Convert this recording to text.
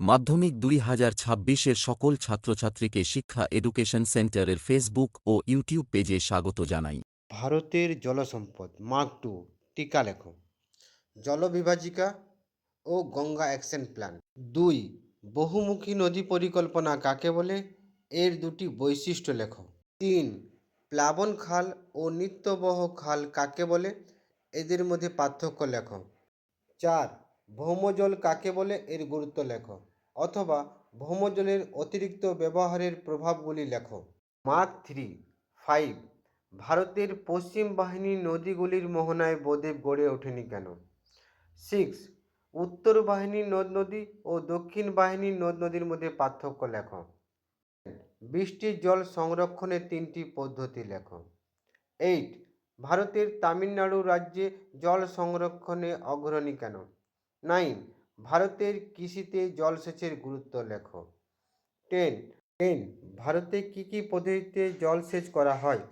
মাধ্যমিক দুই হাজার ছাব্বিশের সকল ছাত্রছাত্রীকে শিক্ষা এডুকেশন সেন্টারের ফেসবুক ও ইউটিউব পেজে স্বাগত জানাই। ভারতের জলসম্পদ, মার্ক টু, টিকা লেখো। জলবিভাজিকা ও গঙ্গা অ্যাকশন প্ল্যান। দুই, বহুমুখী নদী পরিকল্পনা কাকে বলে? এর দুটি বৈশিষ্ট্য লেখো। তিন, প্লাবন খাল ও নিত্যবহ খাল কাকে বলে? এদের মধ্যে পার্থক্য লেখো। চার, ভৌমজল কাকে বলে? এর গুরুত্ব লেখো। অথবা ভৌমজলের অতিরিক্ত ব্যবহারের প্রভাবগুলি লেখো। মার্ক থ্রি, ফাইভ, ভারতের পশ্চিম বাহিনী নদীগুলির মোহনায় বোদেব গড়ে ওঠেনি কেন? সিক্স, উত্তর বাহিনীর নদ নদী ও দক্ষিণ বাহিনীর নদ নদীর মধ্যে পার্থক্য লেখো। বৃষ্টির জল সংরক্ষণের তিনটি পদ্ধতি লেখো। এইট, ভারতের তামিলনাড়ু রাজ্যে জল সংরক্ষণে অগ্রণী কেন? নাইন ভারতের কৃষিতে জলসেচের গুরুত্ব লেখো। টেন টেন ভারতে কী কী পদ্ধতিতে জলসেচ করা হয়?